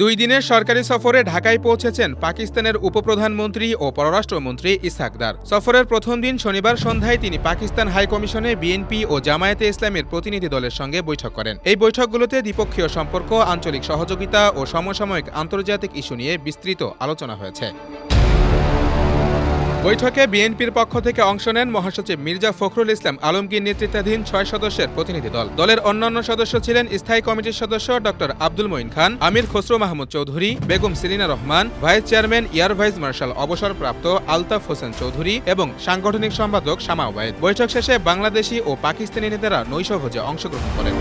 দুই দিনের সরকারি সফরে ঢাকায় পৌঁছেছেন পাকিস্তানের উপপ্রধানমন্ত্রী ও পররাষ্ট্রমন্ত্রী ইসাকদার সফরের প্রথম দিন শনিবার সন্ধ্যায় তিনি পাকিস্তান হাইকমিশনে বিএনপি ও জামায়াতে ইসলামের প্রতিনিধি দলের সঙ্গে বৈঠক করেন। এই বৈঠকগুলোতে দ্বিপক্ষীয় সম্পর্ক, আঞ্চলিক সহযোগিতা ও সমসাময়িক আন্তর্জাতিক ইস্যু নিয়ে বিস্তৃত আলোচনা হয়েছে। বৈঠকে বিএনপির পক্ষ থেকে অংশ নেন মহাসচিব মির্জা ফখরুল ইসলাম আলমগীর নেতৃত্বাধীন ছয় সদস্যের প্রতিনিধি দল। দলের অন্যান্য সদস্য ছিলেন স্থায়ী কমিটির সদস্য doctor Abdul Moyeen Khan, Amir Khasru Mahmud Chowdhury, Begum Selina Rahman, vice chairman air vice marshal অবসরপ্রাপ্ত আলতাফ হোসেন চৌধুরী এবং সাংগঠনিক সম্পাদক শামা ওবায়েদ। বৈঠক শেষে বাংলাদেশি ও পাকিস্তানি নেতারা নৈশভোজে অংশগ্রহণ করেন।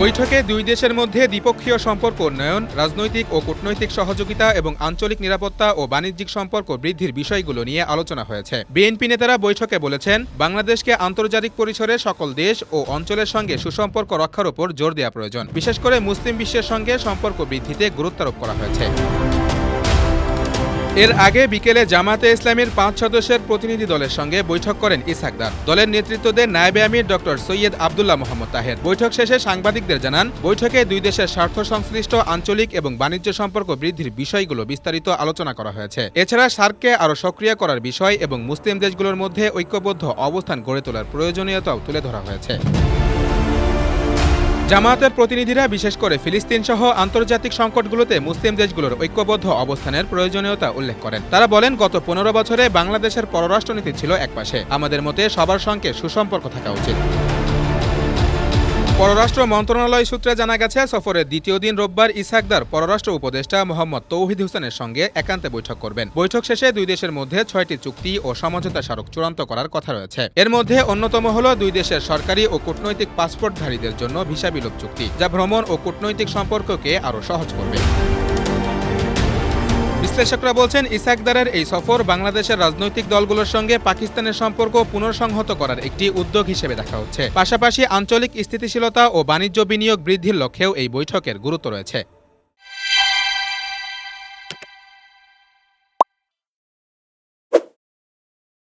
বৈঠকে দুই দেশের মধ্যে দ্বিপক্ষীয় সম্পর্ক উন্নয়ন, রাজনৈতিক ও কূটনৈতিক সহযোগিতা এবং আঞ্চলিক নিরাপত্তা ও বাণিজ্যিক সম্পর্ক বৃদ্ধির বিষয়গুলো নিয়ে আলোচনা হয়েছে। বিএনপি নেতারা বৈঠকে বলেছেন, বাংলাদেশকে আন্তর্জাতিক পরিসরে সকল দেশ ও অঞ্চলের সঙ্গে সুসম্পর্ক রক্ষার উপর জোর দেওয়া প্রয়োজন। বিশেষ করে মুসলিম বিশ্বের সঙ্গে সম্পর্ক বৃদ্ধিতে গুরুত্বারোপ করা হয়েছে। এর আগে বিকেলে জামাতে ইসলামের পাঁচ সদস্যের প্রতিনিধি দলের সঙ্গে বৈঠক করেন ইসাকদার দলের নেতৃত্ব দেন নায়েবে আমির ডক্টর সৈয়দ আবদুল্লাহ মোহাম্মদ তাহের। বৈঠক শেষে সাংবাদিকদের জানান, বৈঠকে দুই দেশের স্বার্থ সংশ্লিষ্ট, আঞ্চলিক এবং বাণিজ্য সম্পর্ক বৃদ্ধির বিষয়গুলো বিস্তারিত আলোচনা করা হয়েছে। এছাড়া সার্ককে আরও সক্রিয় করার বিষয় এবং মুসলিম দেশগুলোর মধ্যে ঐক্যবদ্ধ অবস্থান গড়ে তোলার প্রয়োজনীয়তাও তুলে ধরা হয়েছে। জামায়াতের প্রতিনিধিরা, বিশেষ করে ফিলিস্তিন সহ আন্তর্জাতিক সংকটগুলোতে মুসলিম দেশগুলোর ঐক্যবদ্ধ অবস্থানের প্রয়োজনীয়তা উল্লেখ করেন। তারা বলেন, গত পনেরো বছরে বাংলাদেশের পররাষ্ট্রনীতি ছিল একপাশে। আমাদের মতে সবার সঙ্গে সুসম্পর্ক থাকা উচিত। পররাষ্ট্র মন্ত্রণালয় সূত্রে জানা গেছে, সফরের দ্বিতীয় দিন রোববার ইসাকদার পররাষ্ট্র উপদেষ্টা মোহাম্মদ তৌহিদ হোসেনের সঙ্গে একান্তে বৈঠক করবেন। বৈঠক শেষে দুই দেশের মধ্যে ছয়টি চুক্তি ও সমঝোতা স্মারক চূড়ান্ত করার কথা রয়েছে। এর মধ্যে অন্যতম হল দুই দেশের সরকারি ও কূটনৈতিক পাসপোর্টধারীদের জন্য ভিসা বিলোপ চুক্তি, যা ভ্রমণ ও কূটনৈতিক সম্পর্ককে আরও সহজ করবে। বিশ্লেষকরা বলছেন ইসাকদারের এই সফর বাংলাদেশের রাজনৈতিক দলগুলোর সঙ্গে পাকিস্তানের সম্পর্ক পুনর্সংহত করার একটি উদ্যোগ হিসেবে দেখা হচ্ছে। পাশাপাশি আঞ্চলিক স্থিতিশীলতা ও বাণিজ্য বিনিয়োগ বৃদ্ধির লক্ষ্যেও এই বৈঠকের গুরুত্ব রয়েছে।